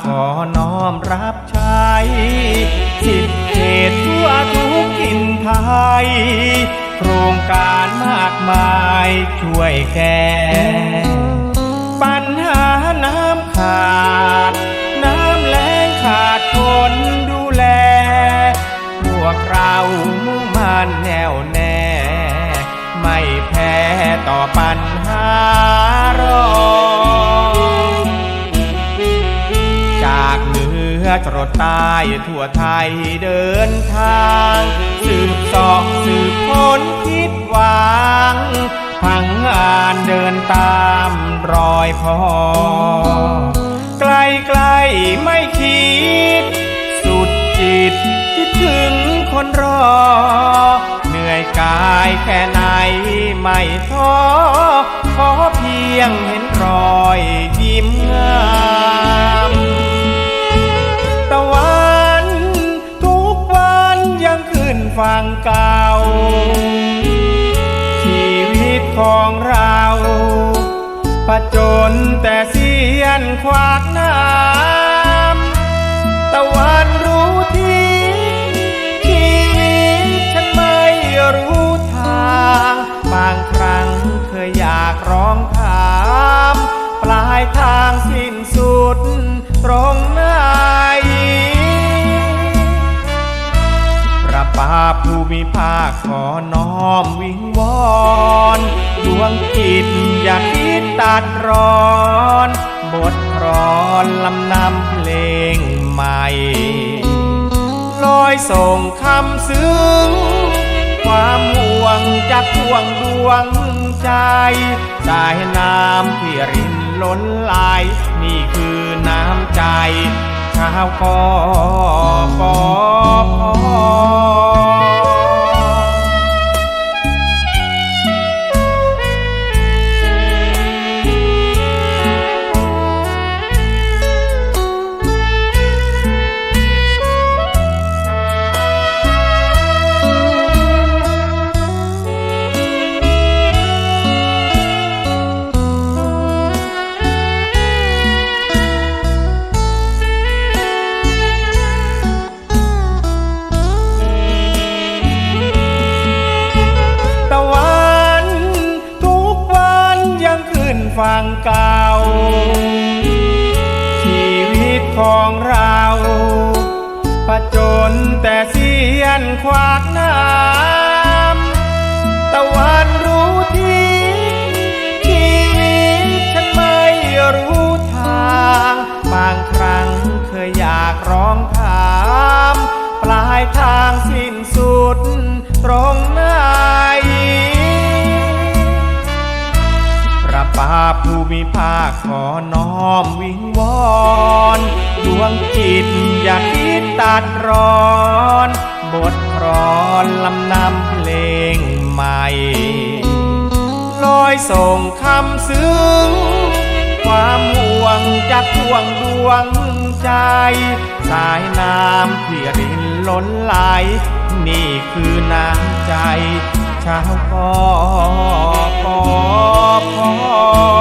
ขอน้อมรับใช้สิทธิเขตทั่วทุกถิ่นไทย โครงการมากมายช่วยแก้ปัญหาน้ำขาด น้ำแล้งขาดคนดูแล พวกเรามุ่งมั่นแน่วแน่ ไม่แพ้ต่อปัญหา จรดใต้ทั่วไทยเดินทาง สืบสอบสืบค้นคิดหวังพังงานเดินตามรอยพ่อไกลไกลไม่คิด สุดจิตคิดถึงคนรอ เหนื่อยกายแค่ไหนไม่ท้อขอเพียงเห็นรอยยิ้มงา ฝั่งเก่า ชีวิตของเราประจนแต่เสียนขวากน้ำตะวันรู้ที่ชีวิตฉันไม่รู้ทาง บางครั้งเคยอยากร้องถาม ปลายทางสิ ภูมิภาคขอน้อมวิงวอนดวงจิตอย่าคิดตัดรอนบทกรอนลำนำเพลงใหม่ลอยส่งคำซึ้ง ความห่วงจากดวงดวงใจสายน้ำที่รินล้นไหลนี่คือน้ำใจชาวกอกอ ขึ้นฝั่งเก่า ชีวิตของเราประจนแต่เสียนขวากน้ำตะวันรู้ที่ชีวิตฉันไม่รู้ทาง บางครั้งเคยอยากร้องถาม ปลายทางสิ้นสุดตรงไหน ภูมิภาคขอน้อมวิงวอนดวงจิตอย่าคิดตัดรอน บทกรอนลำนำเพลงใหม่ลอยส่งคำซึ้ง ความห่วงจากดวงดวงใจ สายน้ำที่รินล้นไหล นี่คือน้ำใจ ชาวกอปอพอ